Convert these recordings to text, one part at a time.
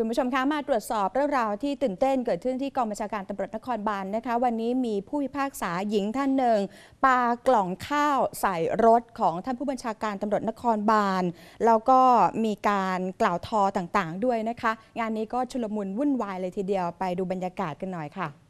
คุณผู้ชมคะมาตรวจสอบเรื่องราวที่ตื่นเต้นเกิดขึ้นที่กองบัญชาการตำรวจนครบาลนะคะ วันนี้มีผู้พิพากษาหญิงท่านหนึ่งปากล่องข้าวใส่รถของท่านผู้บัญชาการตำรวจนครบาลแล้วก็มีการกล่าวทอต่างๆ ด้วยนะคะ งานนี้ก็ชุลมุนวุ่นวายเลยทีเดียวไปดูบรรยากาศกันหน่อยค่ะ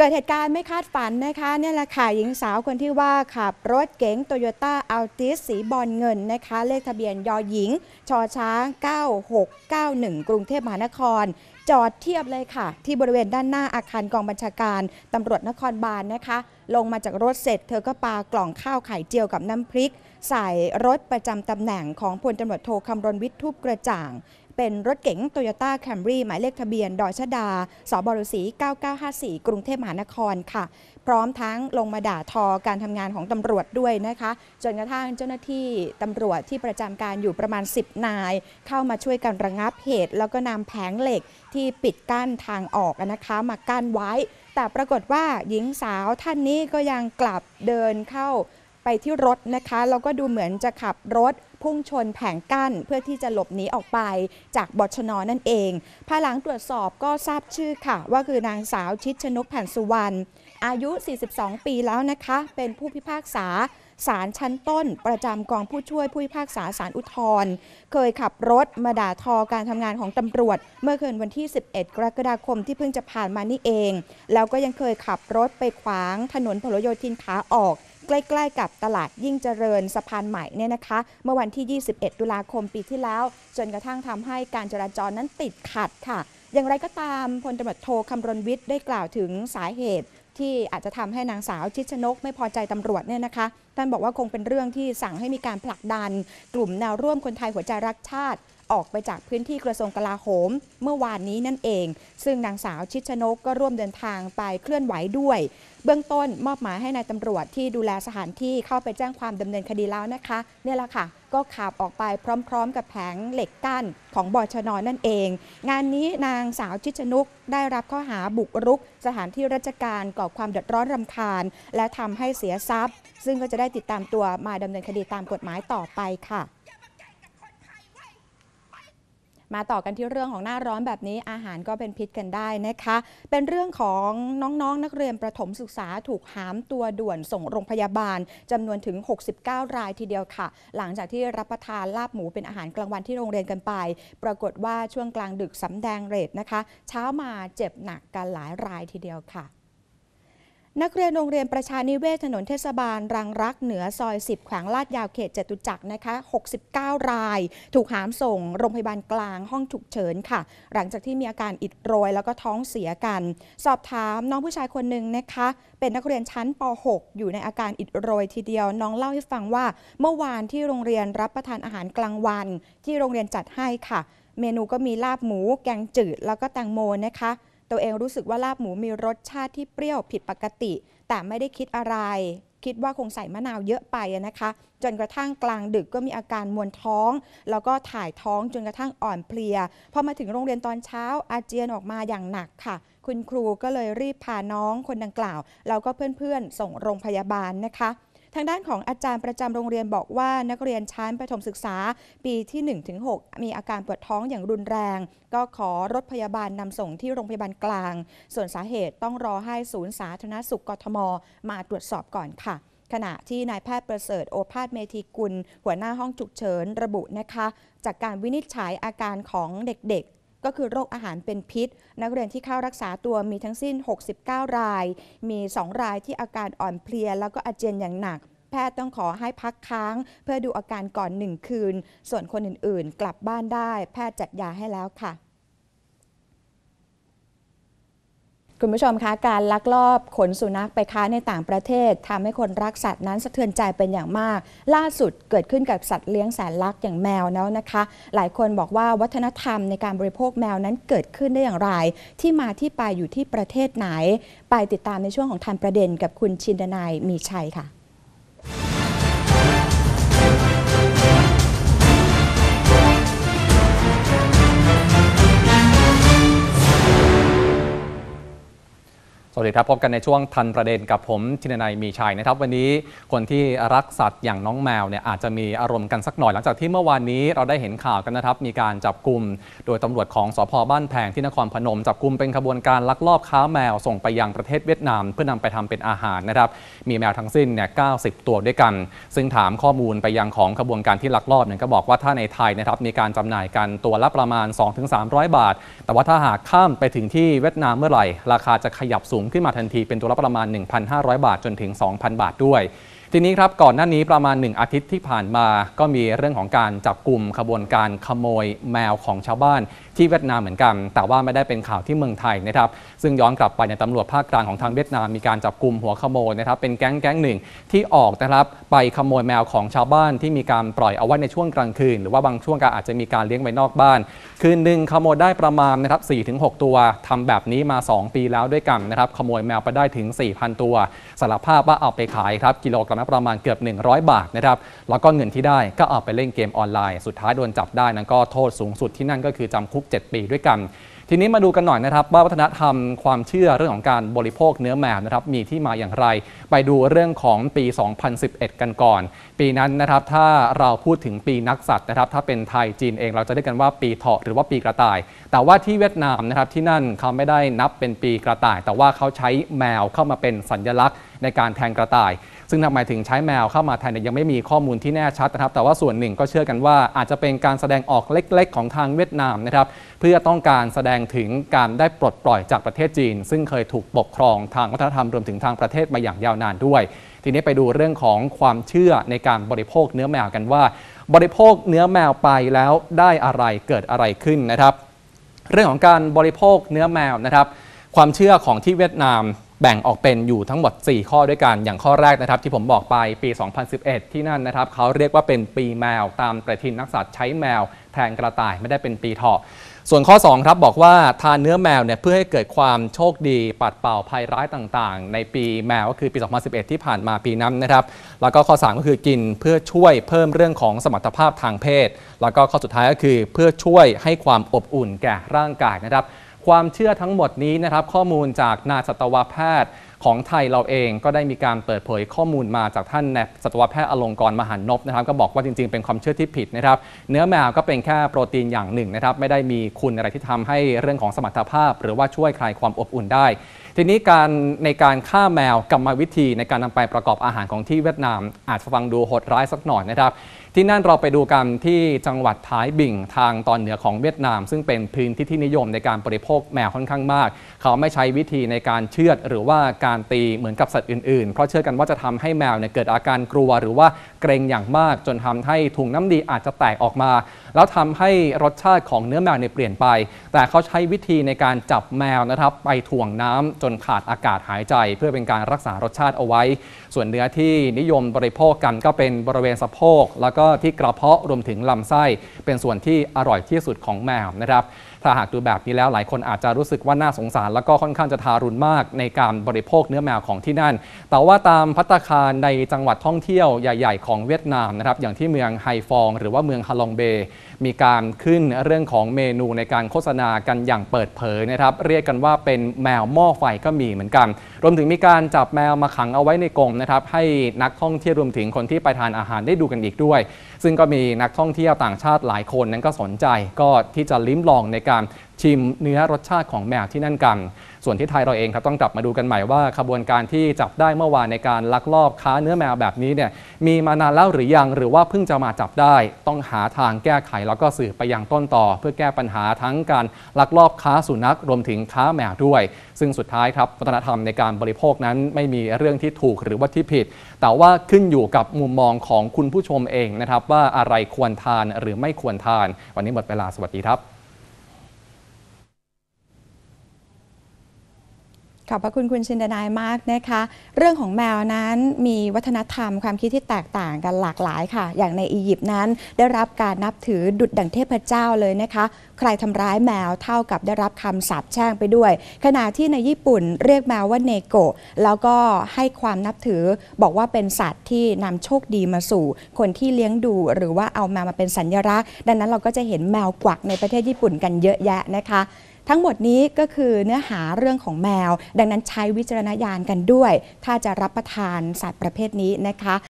เกิดเหตุการณ์ไม่คาดฝันนะคะเนี่ยแหละค่ะหญิงสาวคนที่ว่าขับรถเก๋งโตโยต้าอัลติสสีบอลเงินนะคะ เลขทะเบียนยอหญิงชอช้าง 9691 กรุงเทพมหานคร จอดเทียบเลยค่ะ ที่บริเวณด้านหน้าอาคารกองบัญชาการตำรวจนครบาลนะคะ ลงมาจากรถเสร็จ เธอก็ปากล่องข้าวไข่เจียวกับน้ำพริก ใส่รถประจำตำแหน่งของพลตำรวจโทคำรณวิทย์ทุบกระจ่าง เป็นรถเก๋งโตโยต้าแคมรี่หมายเลขทะเบียน ดอยชดา สบรสี9954 กรุงเทพมหานครค่ะ พร้อมทั้งลงมาด่าทอการทำงานของตำรวจด้วยนะคะ จนกระทั่งเจ้าหน้าที่ตำรวจที่ประจำการอยู่ประมาณ 10 นาย เข้ามาช่วยกันระงับเหตุ แล้วก็นำแผงเหล็กที่ปิดกั้นทางออกนะคะมากั้นไว้ แต่ปรากฏว่าหญิงสาวท่านนี้ก็ยังกลับเดินเข้า ไปที่รถนะคะแล้วก็ดูเหมือนจะขับรถพุ่งชนแผงกั้นเพื่อที่จะหลบหนีออกไปจากบชนนั่นเอง ภายหลังตรวจสอบก็ทราบชื่อค่ะ ว่าคือนางสาวชิดชนกแผ่นสุวรรณอายุ 42 ปีแล้วนะคะ เป็นผู้พิพากษาศาลชั้นต้น ประจำกองผู้ช่วยผู้พิพากษาศาลอุทธร์เคยขับรถมาด่าทอการทำงานของตำรวจ เมื่อคืนวันที่ 11 กรกฎาคมที่เพิ่งจะผ่านมานี่เอง แล้วก็ยังเคยขับรถไปขวางถนนพหลโยธินขาออก ใกล้ๆกับตลาดยิ่งเจริญสะพานใหม่เนี่ยนะคะ เมื่อวันที่ 21 ตุลาคมปีที่แล้ว จนกระทั่งทำให้การจราจรนั้นติดขัดค่ะ อย่างไรก็ตามพลตำรวจโทคำรณวิทย์ได้กล่าวถึงสาเหตุที่อาจจะทำให้นางสาวชิดชนกไม่พอใจตำรวจเนี่ยนะคะ ท่านบอกว่าคงเป็นเรื่องที่สั่งให้มีการผลักดัน กลุ่มแนวร่วมคนไทยหัวใจรักชาติ ออกไปจากพื้นที่กระทรวงกลาโหม เมื่อวานนี้นั่นเอง ซึ่งนางสาวชิดชนกก็ร่วมเดินทางไปเคลื่อนไหวด้วย เบื้องต้นมอบหมายให้นายตำรวจที่ดูแลสถานที่เข้าไปแจ้งความดำเนินคดีแล้วนะคะเนี่ยแหละค่ะ ก็ขับออกไปพร้อม ๆ กับแผงเหล็กกั้นของบอชนนั่นเอง งานนี้นางสาวชิชนุกได้รับข้อหาบุกรุก สถานที่ราชการก่อความเดือดร้อนรำคาญ และทำให้เสียทรัพย์ ซึ่งก็จะได้ติดตามตัวมาดำเนินคดีตามกฎหมายต่อไปค่ะ มาต่อกันที่เรื่องของหน้าร้อนแบบนี้อาหารก็เป็นพิษกันได้นะคะ เป็นเรื่องของน้องๆนนักเรียนประถมศึกษาถูกหามตัวด่วนส่งโรงพยาบาลจำนวนถึง 69 รายทีเดียวค่ะ หลังจากที่รับประทานลาบหมูเป็นอาหารกลางวันที่โรงเรียนกันไป ปรากฏว่าช่วงกลางดึกสำแดงเรทนะคะ เช้ามาเจ็บหนักกันหลายรายทีเดียวค่ะ นักเรียนโรงเรียนประชานิเวศถนนเทศบาล รังรักเหนือซอย 10 แขวงลาดยาวเขตจตุจักรนะคะ 69 ราย ถูกหามส่งโรงพยาบาลกลางห้องฉุกเฉินค่ะ หลังจากที่มีอาการอิดโรยแล้วก็ท้องเสียกัน สอบถามน้องผู้ชายคนหนึ่งนะคะ เป็นนักเรียนชั้นป .6 อยู่ในอาการอิดโรยทีเดียว น้องเล่าให้ฟังว่า เมื่อวานที่โรงเรียนรับประทานอาหารกลางวัน ที่โรงเรียนจัดให้ค่ะ เมนูก็มีลาบหมู แกงจืดแล้วก็แตงโมนะคะ ตัวเองรู้สึกว่าลาบหมูมีรสชาติที่เปรี้ยวผิดปกติ แต่ไม่ได้คิดอะไร คิดว่าคงใส่มะนาวเยอะไปนะคะ จนกระทั่งกลางดึกก็มีอาการมวนท้อง แล้วก็ถ่ายท้องจนกระทั่งอ่อนเพลียพอมาถึงโรงเรียนตอนเช้าอาเจียนออกมาอย่างหนักค่ะคุณครูก็เลยรีบพาน้องคนดังกล่าว แล้วก็เพื่อนๆ ส่งโรงพยาบาลนะคะางด้านของอาจารย์ประจำโรงเรียนบอกว่านักเรียนชั้นประถมศึกษาปีที่ 1-6 มีอาการปวดท้องอย่างรุนแรง ก็ขอรถพยาบาลนำส่งที่โรงพยาบาลกลาง ส่วนสาเหตุต้องรอให้ศูนย์สาธารณสุขกทม มาตรวจสอบก่อนค่ะขณะที่นายแพทย์ประเสริฐโอภาสเมธีกุล หัวหน้าห้องฉุกเฉินระบุนะคะ จากการวินิจฉัยอาการของเด็กๆ ก็คือโรคอาหารเป็นพิษ นักเรียนที่เข้ารักษาตัวมีทั้งสิ้น 69 ราย มี 2 รายที่อาการอ่อนเพลียแล้วก็อาเจียนอย่างหนัก แพทย์ต้องขอให้พักค้าง เพื่อดูอาการก่อน 1 คืน ส่วนคนอื่นๆ กลับบ้านได้ แพทย์จัดยาให้แล้วค่ะคุณผู้ชมคะการลักลอบขนสุนัขไปค้าในต่างประเทศทำให้คนรักสัตว์นั้นสะเทือนใจเป็นอย่างมาก ล่าสุดเกิดขึ้นกับสัตว์เลี้ยงแสนรักอย่างแมวแล้วนะคะ หลายคนบอกว่าวัฒนธรรมในการบริโภคแมวนั้นเกิดขึ้นได้อย่างไร ที่มาที่ไปอยู่ที่ประเทศไหน ไปติดตามในช่วงของทันประเด็นกับคุณชินดนายมีชัยค่ะ วัสดีครับ พบกันในช่วงทันประเด็นกับผมชินนายมีชัยนะครับ วันนี้คนที่รักสัตว์อย่างน้องแมวเนี่ยอาจจะมีอารมณ์กันสักหน่อย หลังจากที่เมื่อวานนี้เราได้เห็นข่าวกันนะครับ มีการจับกลุ่มโดยตำรวจของสพบ้านแพงที่นครพนม จับกลุ่มเป็นขบวนการลักลอบค้าแมวส่งไปยังประเทศเวียดนาม เพื่อนำไปทำเป็นอาหารนะครับ มีแมวทั้งสิ้นเนี่ย90ตัวด้วยกัน ซึ่งถามข้อมูลไปยังของขบวนการที่ลักลอบเนี่ยก็บอกว่าถ้าในไทยนะครับมีการจำหน่ายกันตัวละประมาณ 2-300 บาท แต่ว่าถ้าหากข้ามไปถึงที่เวียดนามเมื่อไหร่ ราคาจะขยับสูงขึ้นมาทันทีเป็นตัวละประมาณ 1,500 บาทจนถึง 2,000 บาทด้วย ทีนี้ครับก่อนหน้านี้ประมาณ 1 อาทิตย์ที่ผ่านมา ก็มีเรื่องของการจับกลุ่มขบวนการขโมยแมวของชาวบ้าน ที่เวียดนามเหมือนกัน แต่ว่าไม่ได้เป็นข่าวที่เมืองไทยนะครับซึ่งย้อนกลับไปในตำรวจภาคกลางของทางเวียดนามมีการจับกลุ่มหัวขโมยนะครับเป็นแก๊งแก๊งหนึ่งที่ออกนะครับไปขโมยแมวของชาวบ้านที่มีการปล่อยเอาไว้ในช่วงกลางคืน หรือว่าบางช่วงก็อาจจะมีการเลี้ยงไว้นอกบ้าน คืนหนึ่งขโมยได้ประมาณนะครับ4-6 ตัวทำแบบนี้มา 2 ปีแล้วด้วยกันนะครับขโมยแมวไปได้ถึง 4,000 ตัวสารภาพว่าเอาไปขายครับกิโลกรัมละประมาณเกือบ 100 บาทนะครับแล้วก็เงินที่ได้ก็เอาไปเล่นเกมออนไลน์ สุดท้ายโดนจับได้นั้นก็โทษสูงสุดที่นั่นก็คือจำคุก7 ปีด้วยกัน ทีนี้มาดูกันหน่อยนะครับ ว่าวัฒนธรรมความเชื่อเรื่องของการบริโภคเนื้อแมวนะครับมีที่มาอย่างไร ไปดูเรื่องของปี 2011 กันก่อน ปีนั้นนะครับถ้าเราพูดถึงปีนักสัตว์นะครับ ถ้าเป็นไทยจีนเองเราจะเรียกกันว่าปีเถาะหรือว่าปีกระต่าย แต่ว่าที่เวียดนามนะครับที่นั่นเขาไม่ได้นับเป็นปีกระต่าย แต่ว่าเขาใช้แมวเข้ามาเป็นสัญลักษณ์ ในการแทนกระต่าย ซึ่งทำไมถึงใช้แมวเข้ามาแทนเนี่ยยังไม่มีข้อมูลที่แน่ชัดนะครับ แต่ว่าส่วนหนึ่งก็เชื่อกันว่าอาจจะเป็นการแสดงออกเล็ก ๆ ของทางเวียดนามนะครับเพื่อต้องการแสดงถึงการได้ปลดปล่อยจากประเทศจีน ซึ่งเคยถูกปกครองทางวัฒนธรรมรวมถึงทางประเทศมาอย่างยาวนานด้วย ทีนี้ไปดูเรื่องของความเชื่อในการบริโภคเนื้อแมวกันว่า บริโภคเนื้อแมวไปแล้วได้อะไรเกิดอะไรขึ้นนะครับ เรื่องของการบริโภคเนื้อแมวนะครับ ความเชื่อของที่เวียดนาม แบ่งออกเป็นอยู่ทั้งหมด 4 ข้อด้วยกัน อย่างข้อแรกนะครับที่ผมบอกไปปี 2011 ที่นั่นนะครับเขาเรียกว่าเป็นปีแมว ตามประทินนักสัตว์ใช้แมว แทนกระต่ายไม่ได้เป็นปีเถาะส่วนข้อ 2 ครับบอกว่าทานเนื้อแมวเนี่ยเพื่อให้เกิดความโชคดีปัดเป่าภัยร้ายต่างๆ ในปีแมวก็คือปี 2011 ที่ผ่านมาปีนั้นนะครับ แล้วก็ข้อ 3 ก็คือกินเพื่อช่วยเพิ่มเรื่องของสมรรถภาพทางเพศ แล้วก็ข้อสุดท้ายก็คือเพื่อช่วยให้ความอบอุ่นแก่ร่างกายนะครับ ความเชื่อทั้งหมดนี้นะครับข้อมูลจากนาสัตวแพทย์ของไทยเราเองก็ได้มีการเปิดเผยข้อมูลมาจากท่านนายสัตวแพทย์อลงกรมหันนบนะครับ ก็บอกว่าจริงๆ เป็นความเชื่อที่ผิดนะครับ เนื้อแมวก็เป็นแค่โปรตีนอย่างหนึ่งนะครับ ไม่ได้มีคุณอะไรที่ทำให้เรื่องของสมรรถภาพ หรือว่าช่วยคลายความอบอุ่นได้ ทีนี้การในการฆ่าแมวกรรมวิธีในการนำไปประกอบอาหารของที่เวียดนาม อาจฟังดูโหดร้ายสักหน่อยนะครับ ที่นั่นเราไปดูกันที่จังหวัดท้ายบิ่งทางตอนเหนือของเวียดนาม ซึ่งเป็นพื้นที่ที่นิยมในการบริโภคแมวค่อนข้างมาก เขาไม่ใช้วิธีในการเชือดหรือว่าการตีเหมือนกับสัตว์อื่นๆ เพราะเชื่อกันว่าจะทำให้แมวเนี่ยเกิดอาการกลัวหรือว่าเกรงอย่างมาก จนทำให้ถุงน้ำดีอาจจะแตกออกมา แล้วทำให้รสชาติของเนื้อแมวเนี่ยเปลี่ยนไป แต่เขาใช้วิธีในการจับแมวนะครับไปถ่วงน้ำจนขาดอากาศหายใจ เพื่อเป็นการรักษารสชาติเอาไว้ ส่วนเนื้อที่นิยมบริโภคกันก็เป็นบริเวณสะโพก แล้วก็ที่กระเพาะรวมถึงลำไส้ เป็นส่วนที่อร่อยที่สุดของแมวนะครับ ถ้าหากดูแบบนี้แล้วหลายคนอาจจะรู้สึกว่าน่าสงสาร แล้วก็ค่อนข้างจะทารุณมากในการบริโภคเนื้อแมวของที่นั่น แต่ว่าตามพัตตาคารในจังหวัดท่องเที่ยวใหญ่ ๆ ของเวียดนามนะครับอย่างที่เมืองไฮฟอง หรือว่าเมืองฮาลองเบมีการขึ้นเรื่องของเมนูในการโฆษณากันอย่างเปิดเผยนะครับเรียกกันว่าเป็นแมวหม้อไฟก็มีเหมือนกัน รวมถึงมีการจับแมวมาขังเอาไว้ในกรงนะครับให้นักท่องเที่ยวรวมถึงคนที่ไปทานอาหารได้ดูกันอีกด้วย ซึ่งก็มีนักท่องเที่ยวต่างชาติหลายคนนั้นก็สนใจก็ที่จะลิ้มลองในการชิมเนื้อรสชาติของแมวที่นั่นกัน ส่วนที่ไทยเราเองครับต้องกลับมาดูกันใหม่ว่าขบวนการที่จับได้เมื่อวานในการลักลอบค้าเนื้อแมวแบบนี้เนี่ยมีมานานแล้วหรือยังหรือว่าเพิ่งจะมาจับได้ ต้องหาทางแก้ไขแล้วก็สืบไปยังต้นต่อ เพื่อแก้ปัญหาทั้งการลักลอบค้าสุนัขรวมถึงค้าแมวด้วย ซึ่งสุดท้ายครับวัฒนธรรมในการบริโภคนั้นไม่มีเรื่องที่ถูกหรือว่าที่ผิด แต่ว่าขึ้นอยู่กับมุมมองของคุณผู้ชมเองนะครับว่าอะไรควรทานหรือไม่ควรทาน วันนี้หมดเวลาสวัสดีครับ ขอบพระคุณคุณชินดานายมากนะคะ เรื่องของแมวนั้นมีวัฒนธรรมความคิดที่แตกต่างกันหลากหลายค่ะ อย่างในอียิปต์นั้นได้รับการนับถือดุจดั่งเทพเจ้าเลยนะคะ ใครทำร้ายแมวเท่ากับได้รับคำสาปแช่งไปด้วย ขณะที่ในญี่ปุ่นเรียกแมวว่าเนโกะแล้วก็ให้ความนับถือบอกว่าเป็นสัตว์ที่นำโชคดีมาสู่ คนที่เลี้ยงดูหรือว่าเอาแมวมาเป็นสัญลักษณ์ ดังนั้นเราก็จะเห็นแมวกวักในประเทศญี่ปุ่นกันเยอะแยะนะคะ ทั้งหมดนี้ก็คือเนื้อหาเรื่องของแมว ดังนั้นใช้วิจารณญาณกันด้วย ถ้าจะรับประทานสัตว์ประเภทนี้นะคะ